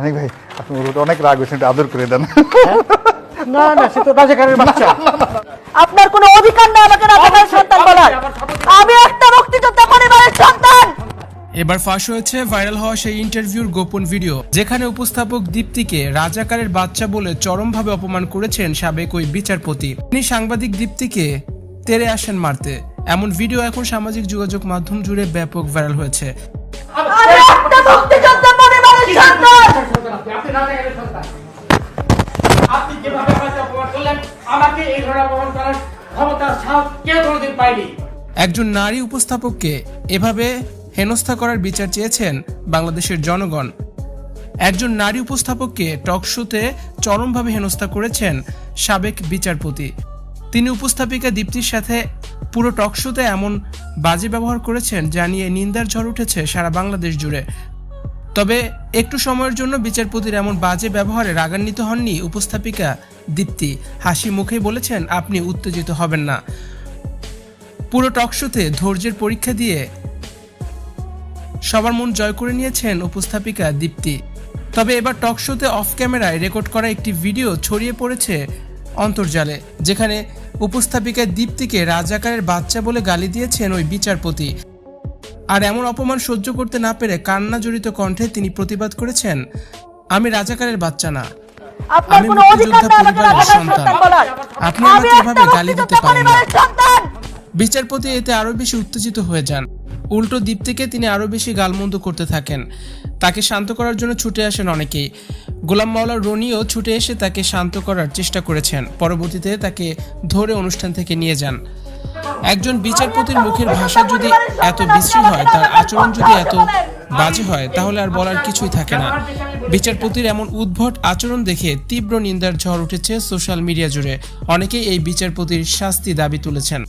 অনেক ভাই আপনি অনেক রাগ একটু আদর করে দেন। না না সে তো রাজাকারের বাচ্চা। আপনার কোনো অধিকার নেই আমাকে রাজাকারের সন্তান বলার। আমি একটা মুক্তিযোদ্ধা পরিবারের সন্তান। এবার ফাঁস হয়েছে ভাইরাল হওয়া সেই ইন্টারভিউর গোপন ভিডিও যেখানে উপস্থাপক দীপ্তিকে রাজাকারের বাচ্চা বলে চরমভাবে অপমান করেছেন সাবেক ওই বিচারপতি। তিনি সাংবাদিক দীপ্তিকে তেরে আসেন মারতে। এমন ভিডিও এখন সামাজিক যোগাযোগ মাধ্যম জুড়ে ব্যাপক ভাইরাল হয়েছে। আমাকে এই ধরনের অপমান করার ক্ষমতা সাহস কেউ কোনোদিন পায়নি। একজন নারী উপস্থাপককে এভাবে হেনস্থা করার বিচার চেয়েছেন বাংলাদেশের জনগণ। একজন নারী উপস্থাপককে টক শোতে চরমভাবে হেনস্থা করেছেন সাবেক বিচারপতি। তিনি উপস্থাপিকা দীপ্তির সাথে পুরো টক শোতে এমন বাজে ব্যবহার করেছেন, যা নিয়ে নিন্দার ঝড় উঠেছে সারা বাংলাদেশ জুড়ে। তবে একটু সময়ের জন্য বিচারপতির এমন বাজে ব্যবহারে রাগান্বিত হননি উপস্থাপিকা দীপ্তি হাসি মুখে বলেছেন, আপনি উত্তেজিত হবেন না। পুরো টকশোতে ধৈর্যের পরীক্ষা দিয়ে সবার মন জয় করে নিয়েছেন উপস্থাপিকা দীপ্তি। তবে এবার টকশোতে অফ ক্যামেরায় রেকর্ড করা একটি ভিডিও ছড়িয়ে পড়েছে অন্তর্জালে, যেখানে উপস্থাপিকা দীপ্তিকে রাজাকারের বাচ্চা বলে গালি দিয়েছেন ওই বিচারপতি। আর এমন অপমান সহ্য করতে না পেরে কান্না জড়িত কণ্ঠে তিনি প্রতিবাদ করেছেন, আমি রাজাকারের বাচ্চা না। আপনার কোনো অধিকার নেই আমাকে পরিবারের সন্তান। বলার। আপনি আমাকে এভাবে গালি দিতে পারেন না? বিচারপতি এতে আরও বেশি উত্তেজিত হয়ে যান। উল্টো দীপ্তিকে তিনি আরও বেশি গালমন্দ করতে থাকেন। তাকে শান্ত করার জন্য ছুটে আসেন অনেকেই। গোলাম মাওলা রনিও ছুটে এসে তাকে শান্ত করার চেষ্টা করেছেন। পরবর্তীতে তাকে ধরে অনুষ্ঠান থেকে নিয়ে যান। একজন বিচারপতির মুখের ভাষা যদি এত বিশ্রী হয় তার আচরণ যদি এত বাজে হয়, তাহলে আর বলার কিছুই থাকে না। বিচারপতির এমন উদ্ভট আচরণ দেখে তীব্র নিন্দার ঝড় উঠেছে সোশ্যাল মিডিয়া জুড়ে। অনেকেই এই বিচারপতির শাস্তি দাবি তুলেছেন।